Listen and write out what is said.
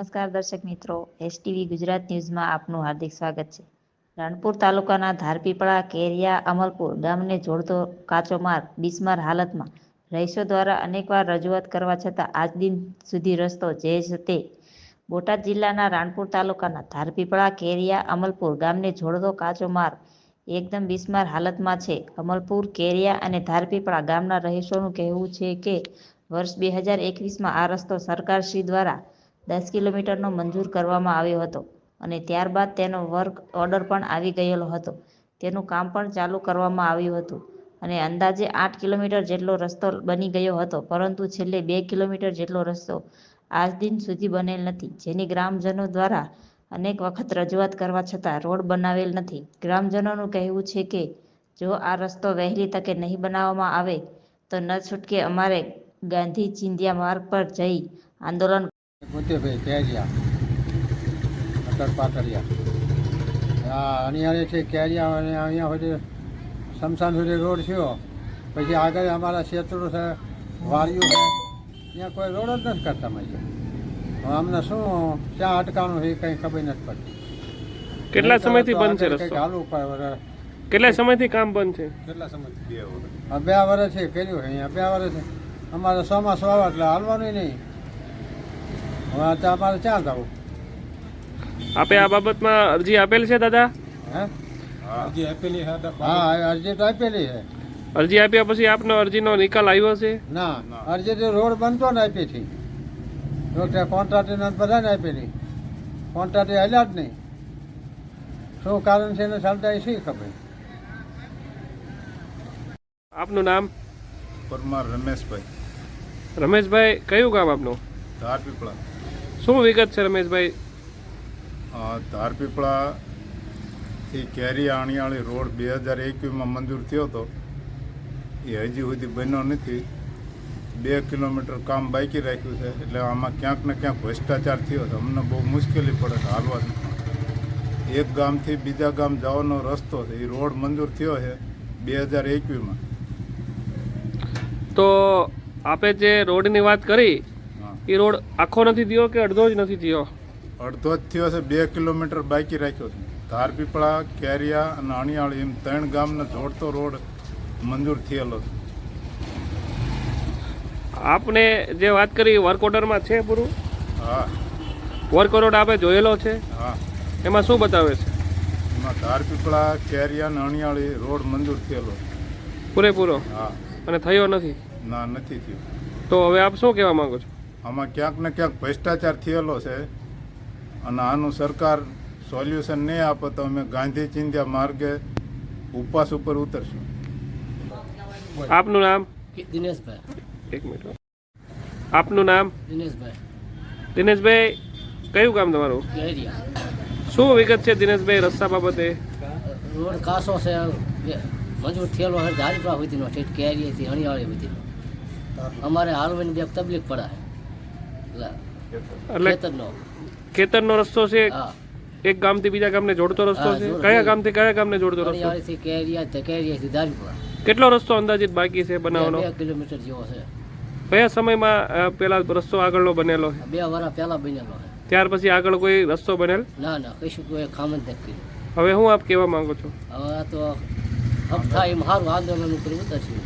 નમસ્કાર દર્શક મિત્રો એસટીવી ગુજરાત ન્યૂઝમાં આપનું હાર્દિક સ્વાગત છે. રાણપુર તાલુકાના ધારપીપળા, કેરિયા, અમલપુર ગામને જોડતો કાચો માર્ગ બિસ્માર હાલતમાં. રહીશો દ્વારા અનેકવાર રજૂઆત કરવા છતાં આજ દિન સુધી રસ્તો જે છે તે બોટાદ જિલ્લાના રાણપુર તાલુકાના ધારપીપળા, કેરિયા, અમલપુર ગામને જોડતો કાચો માર્ગ એકદમ બિસ્માર હાલતમાં છે. અમલપુર, કેરિયા અને ધારપીપળા ગામના રહીશોનું કહેવું છે કે, વર્ષ બે હજાર એકવીસમાં આ રસ્તો સરકારશ્રી દ્વારા દસ કિલોમીટરનો મંજૂર કરવામાં આવ્યો હતો અને ત્યારબાદ તેનો વર્ક ઓર્ડર પણ આવી ગયેલો હતો. તેનું કામ પણ ચાલુ કરવામાં આવ્યું હતું અને અંદાજે આઠ કિલોમીટર જેટલો રસ્તો બની ગયો હતો, પરંતુ છેલ્લે બે કિલોમીટર જેટલો રસ્તો આજ દિન સુધી બનેલ નથી. જેની ગ્રામજનો દ્વારા અનેક વખત રજૂઆત કરવા છતાં રોડ બનાવેલ નથી. ગ્રામજનોનું કહેવું છે કે, જો આ રસ્તો વહેલી તકે નહીં બનાવવામાં આવે, તો ન છૂટકે અમારે ગાંધી ચિંધ્યા માર્ગ પર જઈ આંદોલન મોતીભાઈ કેરિયા અટલ પાતળિયા હા અહીંયા છે કેરિયા અને અહીંયા સુધી શમશાન સુધી રોડ થયો. પછી આગળ અમારા ક્ષેત્રો છે વાડીઓ છે ત્યાં કોઈ રોડ જ નથી કરતા મજા અમને શું ક્યાં અટકાણું છે એ કંઈ ખબર નથી પડતી. કેટલા સમયથી બંધ છે કંઈક રસ્તો? હાલવું પડે કેટલા સમયથી કામ બંધ છે? કેટલા સમયથી બે બે વર્ષ છે કર્યું અહીંયા બે વર્ષ છે. અમારે ચોમાસું આવે એટલે હાલવાનું નહીં. હવે અમારે ક્યાં જવું આપે આ બાબતમાં અરજી આપેલ છે દાદા? હે? અરજી આપેલી છે હા અરજી તો આપેલી છે. અરજી આપ્યા પછી આપનો અરજીનો નિકાલ આવ્યો છે? ના અરજી તો રોડ બનતો ને આપી હતી. ડોક્ટર કોન્ટ્રાક્ટરને બધાને આપેલી કોન્ટ્રાક્ટર હાલ્યા જ નહીં. શું કારણ છે એને ચાલતા એ શી ખબર? આપનું નામ? પરમાર રમેશભાઈ. રમેશભાઈ કયું ગામ આપનું? ધારપીપળા. શું વિગત છે રમેશભાઈ? ધારપીપળા થી કેરી આણિયાળી રોડ બે હજાર એકવીસમાં મંજૂર થયો હતો. એ હજી સુધી બન્યો નથી. બે કિલોમીટર કામ બાકી રાખ્યું છે એટલે આમાં ક્યાંક ને ક્યાંક ભ્રષ્ટાચાર થયો છે. અમને બહુ મુશ્કેલી પડે છે હાલવાની એક ગામથી બીજા ગામ જવાનો રસ્તો છે. એ રોડ મંજૂર થયો છે બે હજાર એકવીસમાં તો આપે જે રોડની વાત કરી એ રોડ આખો નથી થયો કે અડધો જ નથી થયો? અડધો જ થયો છે બે કિલોમીટર બાકી રાખ્યો છે. ધારપીપળા કેરિયા અને અણિયાળ એમ ત્રણ ગામને જોડતો રોડ મંજૂર થયેલો છે. આપને જે વાત કરી વર્ક ઓર્ડરમાં છે પૂરું? હા. વર્ક ઓર્ડર આપે જોયેલો છે? હા. એમાં શું બતાવે છે? એમાં ધારપીપળા કેરિયા અને અણિયાળી રોડ મંજૂર થયેલો પૂરેપૂરો? હા. અને થયો નથી? ના નથી થયો. તો હવે આપ શું કહેવા માંગો છો? આમાં ક્યાંક ને ક્યાંક ભ્રષ્ટાચાર થયેલો છે અને આનું સરકાર સોલ્યુશન નહીં આપે તો અમે ગાંધી ચિંધ્યા માર્ગે ઉપવાસ ઉપર ઉતરશું. આપનું નામ? દિનેશભાઈ. એક મિનિટ આપનું નામ? દિનેશભાઈ. દિનેશભાઈ કયું કામ તમારું? શું વિગત છે દિનેશભાઈ રસ્તા બાબતે? રોડ કાસો છે મજૂર થયેલો હોય ધારીપા સુધીનો ઠેઠ કેરીએથી હણિયાળી સુધીનો. અમારે હાલવાની બે તકલીફ પડે એટલે ખેતરનો. ખેતરનો રસ્તો છે? એક ગામથી બીજા ગામને જોડતો રસ્તો છે. કયા ગામથી કયા ગામને જોડતો રસ્તો? કેરિયા કેટલો રસ્તો અંદાજિત બાકી છે બનાવવાનો? કિલોમીટર જેવો છે. કયા સમયમાં પેલા રસ્તો આગળનો બનેલો છે? બે વર્ષ પહેલા બનેલો છે. ત્યાર પછી આગળ કોઈ રસ્તો બનેલ? ના ના કશું કોઈ કામ જ નથી હવે હું આપ કહેવા માંગો છો? હવે આ તો હપ્તા એમ સારું આંદોલન ઉતરશું.